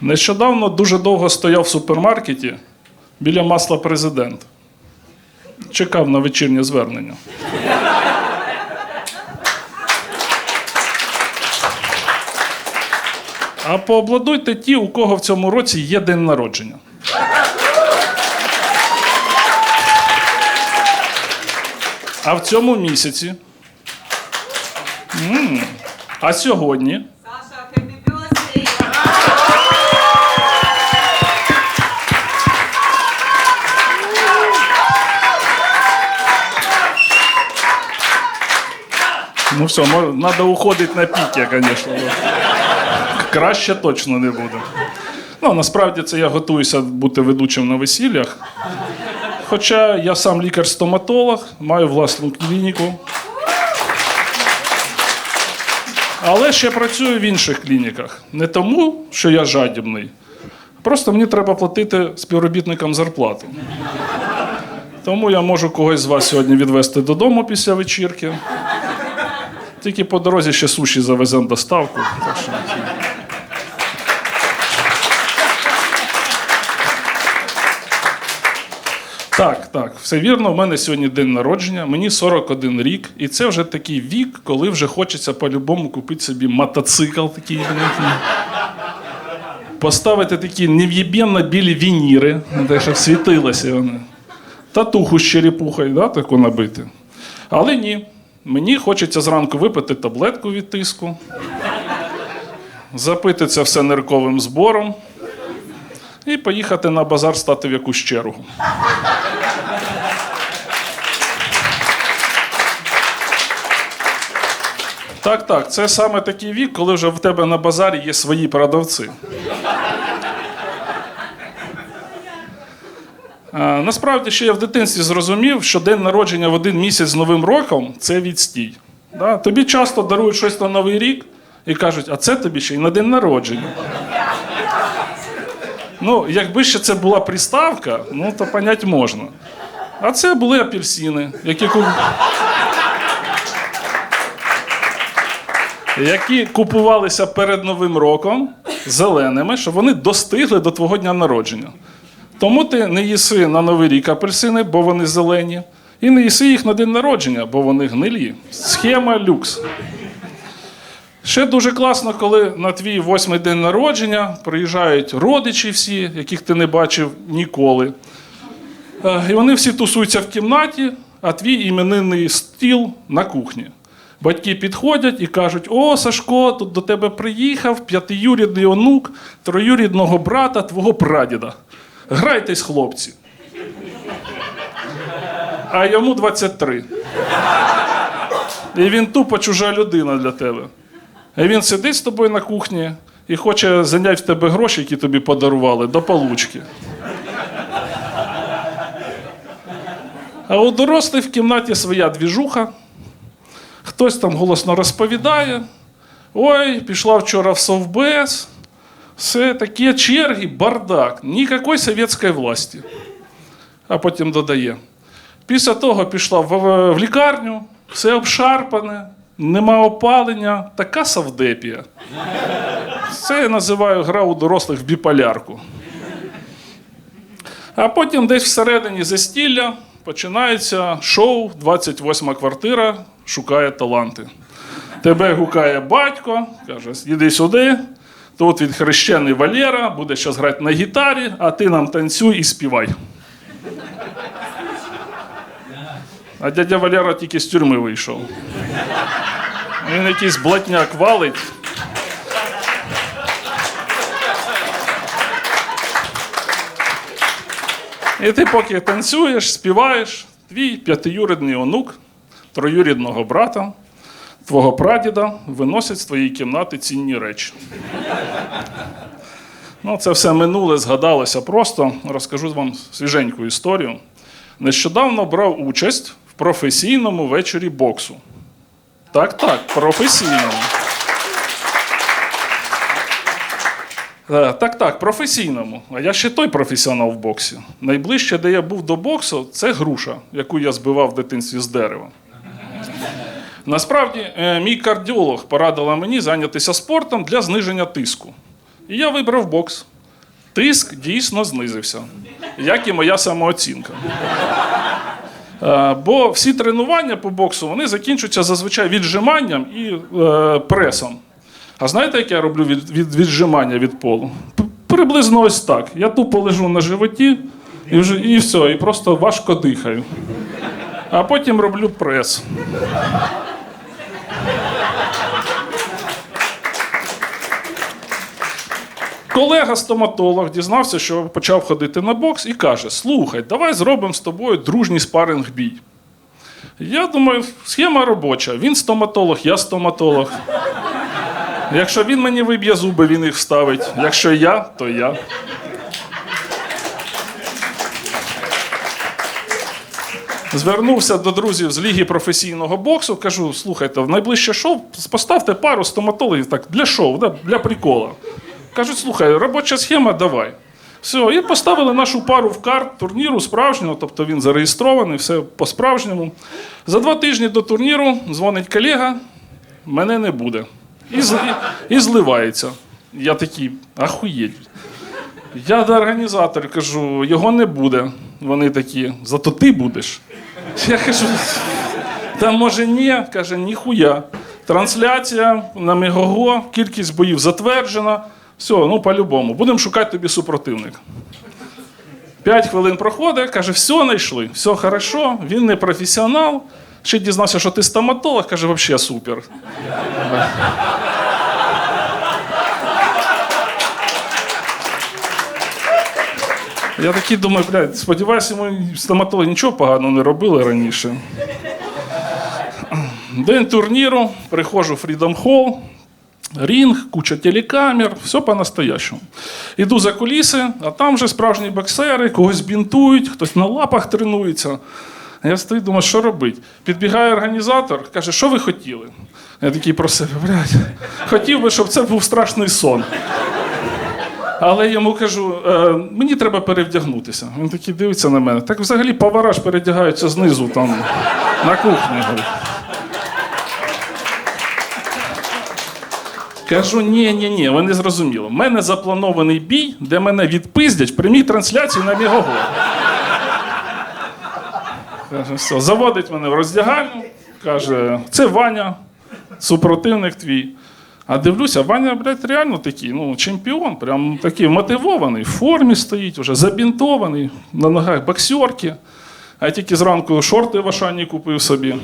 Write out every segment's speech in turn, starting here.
Нещодавно дуже довго стояв в супермаркеті біля масла президент. Чекав на вечірнє звернення. А пообладуйте ті, у кого в цьому році є день народження. А в цьому місяці. М. А сьогодні. Ну все, треба уходити на піки, звісно. Краще точно не буде. Ну, насправді це я готуюся бути ведучим на весіллях. Хоча я сам лікар-стоматолог, маю власну клініку. Але ще працюю в інших клініках. Не тому, що я жадібний. Просто мені треба платити співробітникам зарплату. Тому я можу когось з вас сьогодні відвезти додому після вечірки. Тільки по дорозі ще суші завеземо доставку. Так що... Так, так, все вірно. У мене сьогодні день народження, мені 41 рік, і це вже такий вік, коли вже хочеться по-любому купити собі мотоцикл такий. блін, Поставити такі нев'єбєнно білі вініри, так, щоб світилося вони. Татуху з черепухою, да, таку набити. Але ні. Мені хочеться зранку випити таблетку від тиску, запити це все нирковим збором і поїхати на базар стати в якусь чергу. Так, так, це саме такий вік, коли вже в тебе на базарі є свої продавці. Насправді ще я в дитинстві зрозумів, що день народження в один місяць з Новим роком це відстій. Да? Тобі часто дарують щось на Новий рік і кажуть, а це тобі ще й на день народження. Ну, якби ще це була приставка, ну то понять можна. А це були апельсини, які, ку- які купувалися перед Новим роком зеленими, щоб вони достигли до твого дня народження. Тому ти не їси на Новий рік апельсини, бо вони зелені, і не їси їх на день народження, бо вони гнилі. Схема люкс. Ще дуже класно, коли на твій восьмий день народження приїжджають родичі всі, яких ти не бачив ніколи. Е, І вони всі тусуються в кімнаті, а твій іменинний стіл на кухні. Батьки підходять і кажуть: О, Сашко, тут до тебе приїхав п'ятиюрідний онук троюрідного брата твого прадіда. Грайтесь, хлопці. А йому 23. І він тупо чужа людина для тебе. І він сидить з тобою на кухні і хоче зайняти в тебе гроші, які тобі подарували, до получки. А у дорослих в кімнаті своя двіжуха. Хтось там голосно розповідає. Ой, пішла вчора в совбез. Все такі черги, бардак, ніякої совєтської власті. А потім додає. Після того пішла в, в, лікарню, все обшарпане, нема опалення, така савдепія. Це я називаю гра у дорослих в біполярку. А потім десь всередині застілля починається шоу «28 квартира шукає таланти. Тебе гукає батько, каже: іди сюди. Тут від хрещений Валера буде зараз грати на гітарі, а ти нам танцюй і співай. А дядя Валера тільки з тюрми вийшов. Він якийсь блатняк валить. І ти поки танцюєш, співаєш, твій п'ятиюрідний онук, троюрідного брата, твого прадіда виносять з твоєї кімнати цінні речі. Ну, це все минуле згадалося просто. Розкажу вам свіженьку історію. Нещодавно брав участь в професійному вечорі боксу. Так, так, професійному. Е, Так, так, професійному. А я ще той професіонал в боксі. Найближче, де я був до боксу, це груша, яку я збивав в дитинстві з дерева. Насправді, е, мій кардіолог порадила мені зайнятися спортом для зниження тиску. І я вибрав бокс. Тиск дійсно знизився, як і моя самооцінка. Е, Бо всі тренування по боксу вони закінчуються зазвичай віджиманням і е, пресом. А знаєте, як я роблю від, від, віджимання від полу? Приблизно ось так. Я тупо лежу на животі і, вже, і все, і просто важко дихаю. А потім роблю прес. Колега стоматолог дізнався, що почав ходити на бокс і каже: Слухай, давай зробимо з тобою дружній спаринг бій. Я думаю, схема робоча. Він стоматолог, я стоматолог. Якщо він мені виб'є зуби, він їх вставить. Якщо я, то я. Звернувся до друзів з ліги професійного боксу, кажу: слухайте, в найближче шоу поставте пару стоматологів так, для шоу, для прикола. Кажуть, слухай, робоча схема, давай. Все, і поставили нашу пару в карт турніру справжнього, тобто він зареєстрований, все по-справжньому. За два тижні до турніру дзвонить колега, мене не буде. І, і, зливається. Я такий, ахуєть. Я до організаторів кажу, його не буде. Вони такі, зато ти будеш. Я кажу, та може ні, каже, ніхуя. Трансляція на Мегого, кількість боїв затверджена. Все, ну по-любому. Будемо шукати тобі супротивника. П'ять хвилин проходить, каже, все знайшли, все хорошо, він не професіонал. Ще дізнався, що ти стоматолог, каже, взагалі супер. Я такий думаю, блядь, сподіваюся, йому стоматологи нічого поганого не робили раніше. День турніру, приходжу в Freedom Hall, рінг, куча телекамер, все по-настоящему. Іду за куліси, а там вже справжні боксери, когось бінтують, хтось на лапах тренується. Я стою, думаю, що робити? Підбігає організатор, каже, що ви хотіли? Я такий про себе, блядь, хотів би, щоб це був страшний сон. Але я йому кажу, е, мені треба перевдягнутися. Він такий дивиться на мене. Так взагалі повара ж передягаються знизу там на кухні. Кажу, ні, ні, ні, ви не зрозуміли. У мене запланований бій, де мене відпиздять в прямій трансляції на Мігого. Каже, все, заводить мене в роздягальню, каже, це Ваня, супротивник твій. А дивлюся, Ваня, блядь, реально такий, ну, чемпіон, прям такий мотивований, в формі стоїть, вже забінтований, на ногах боксерки. А я тільки зранку шорти в Ашані купив собі.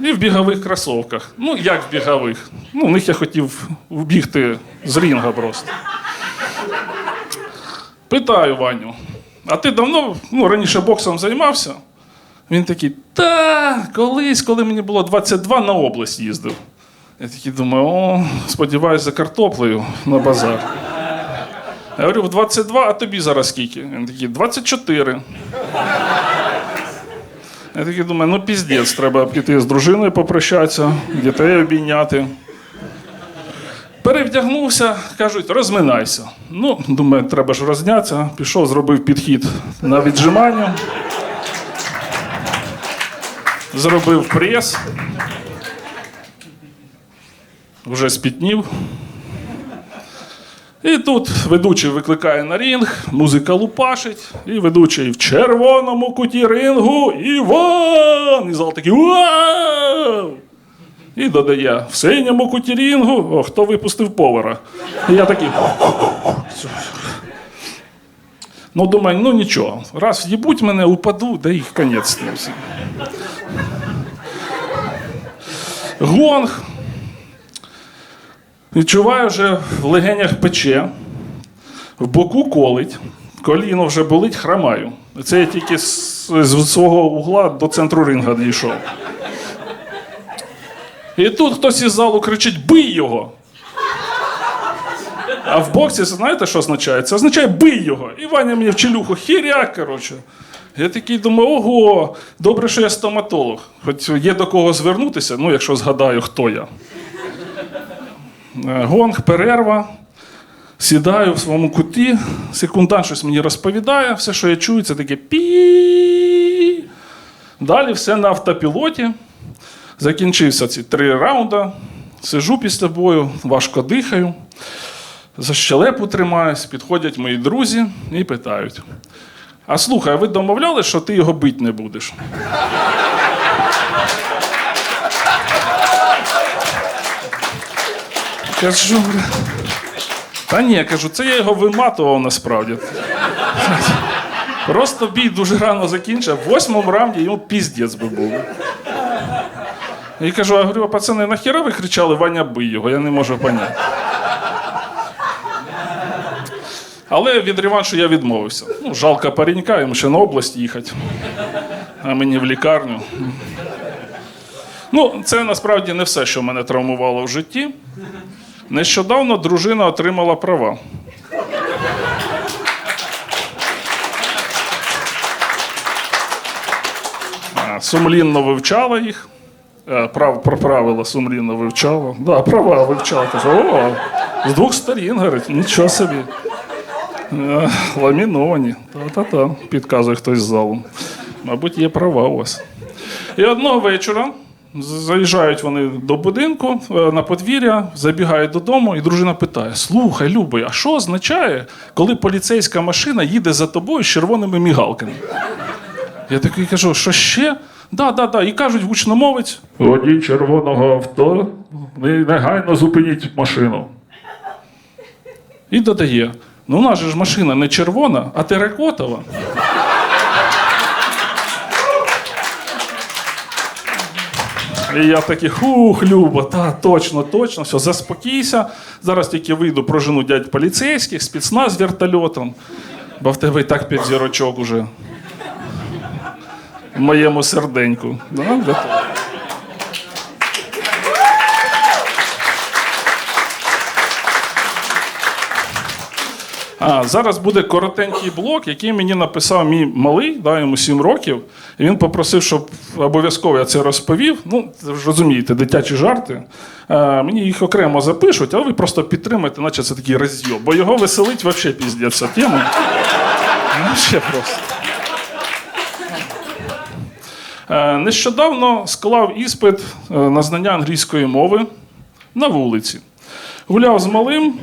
І в бігових кросовках. Ну, як в бігових? Ну, в них я хотів вбігти з рінга просто. Питаю Ваню, а ти давно ну, раніше боксом займався? Він такий, та, колись, коли мені було 22, на область їздив. Я такий думаю, о, сподіваюся, за картоплею на базар. Я говорю, в 22, а тобі зараз скільки? Він такий, 24. Я такий думаю, ну піздець, треба піти з дружиною попрощатися, дітей обійняти. Перевдягнувся, кажуть, розминайся. Ну, думаю, треба ж рознятися. Пішов, зробив підхід на віджимання. Зробив прес. Вже спітнів. І тут ведучий викликає на рінг, музика лупашить, і ведучий в червоному куті рингу Іван! І зал такий вау! І додає в синьому куті рінгу, о, хто випустив повара. І я такий. Ну, думаю, ну нічого. Раз в'їбуть мене, упаду, да їх конець. Гонг. Відчуваю вже в легенях пече, в боку колить, коліно вже болить, храмаю. Це я тільки з, з свого угла до центру ринга дійшов. І тут хтось із залу кричить: бий його! А в боксі, знаєте, що означає? Це означає бий його. І Ваня мені в челюху хіряк, коротше. Я такий думаю, ого, добре, що я стоматолог. Хоч є до кого звернутися, ну, якщо згадаю, хто я. Е, Гонг, перерва. Сідаю в своєму куті, секундант щось мені розповідає, все, що я чую, це таке пі. Далі все на автопілоті. Закінчився ці три раунди. Сижу після бою, важко дихаю. За щелепу тримаюсь, підходять мої друзі і питають: А слухай, ви домовляли, що ти його бить не будеш? Кажу, та ні, кажу, це я його виматував насправді. Просто бій дуже рано закінчив. В восьмому раунді йому піздець би був. І кажу, а говорю, пацани, нахіра ви кричали, Ваня бий його, я не можу поняти. Але від реваншу я відмовився. Ну, жалко паренька, йому ще на область їхати, а мені в лікарню. Ну, це насправді не все, що мене травмувало в житті. Нещодавно дружина отримала права. Сумлінно вивчала їх. Е, Прав, про правила сумлінно вивчала. Да, права вивчала. О, з двох сторін, говорить, нічого собі. Е, Ламіновані. Та-та-та, підказує хтось з залу. Мабуть, є права у вас. І одного вечора заїжджають вони до будинку е, на подвір'я, забігають додому, і дружина питає: Слухай, Любий, а що означає, коли поліцейська машина їде за тобою з червоними мігалками? Я такий кажу, що ще? Да, да, да. І кажуть гучномовець. Водій червоного авто, негайно зупиніть машину. І додає: ну, у нас же ж машина не червона, а теракотова. І я такий, хух, Люба, та точно, точно, все, заспокійся. Зараз тільки вийду, прожену дядь поліцейських, спецназ вертольотом, бо в тебе і так п'ять зірочок уже в моєму серденьку. Да, для того. А, зараз буде коротенький блок, який мені написав мій малий, да, йому 7 років. І він попросив, щоб обов'язково я це розповів. Ну, розумієте, дитячі жарти. А, мені їх окремо запишуть, а ви просто підтримайте, наче це такий розйоб. Бо його веселить взагалі піздець ця тема. Ну, ще просто. Нещодавно склав іспит е, на знання англійської мови на вулиці. Гуляв з малим,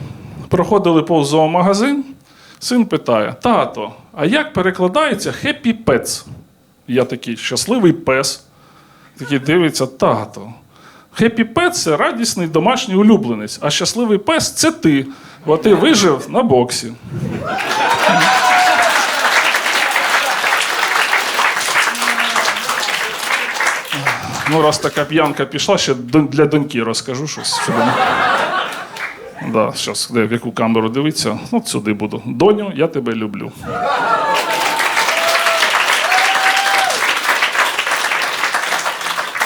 проходили повз зоомагазин. Син питає: Тато, а як перекладається happy pets? Я такий щасливий пес. Такий дивиться, тато. Happy pet – це радісний домашній улюбленець, а щасливий пес це ти, бо ти вижив на боксі. Ну, раз така п'янка пішла, ще для доньки розкажу щось. Да, зараз, в яку камеру дивиться, от сюди буду. Доню, я тебе люблю.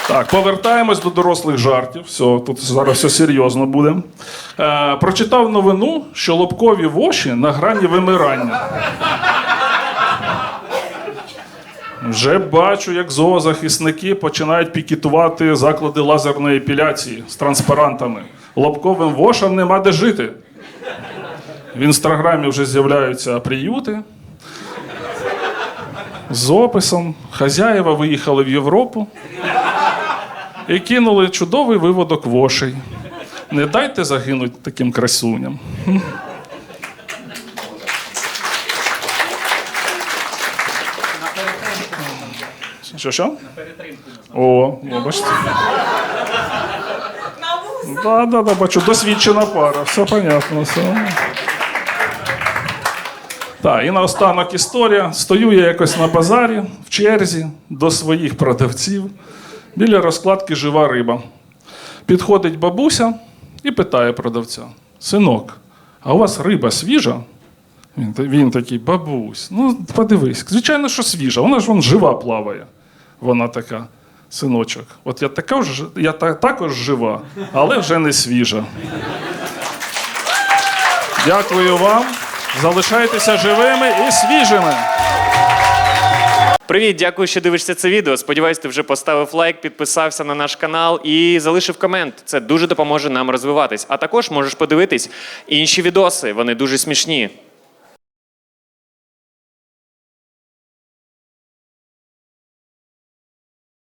Так, повертаємось до дорослих жартів. Все, тут зараз все серйозно буде. Е, прочитав новину, що лобкові воші на грані вимирання. Вже бачу, як зоозахисники починають пікетувати заклади лазерної епіляції з транспарантами. Лобковим вошам нема де жити. В інстаграмі вже з'являються приюти з описом. Хазяєва виїхали в Європу і кинули чудовий виводок вошей. Не дайте загинуть таким красуням. Що що? О, ну, бачите. Да, да, да, бачу, досвідчена пара, все понятно. Все. Так, і наостанок історія. Стою я якось на базарі в черзі до своїх продавців. Біля розкладки жива риба. Підходить бабуся і питає продавця: Синок, а у вас риба свіжа? Він, він такий, бабусь, ну подивись, звичайно, що свіжа, вона ж вон жива плаває. Вона така, синочок, от я така я та, також жива, але вже не свіжа. Дякую вам. Залишайтеся живими і свіжими. Привіт, дякую, що дивишся це відео. Сподіваюсь, ти вже поставив лайк, підписався на наш канал і залишив комент. Це дуже допоможе нам розвиватись. А також можеш подивитись інші відоси. Вони дуже смішні.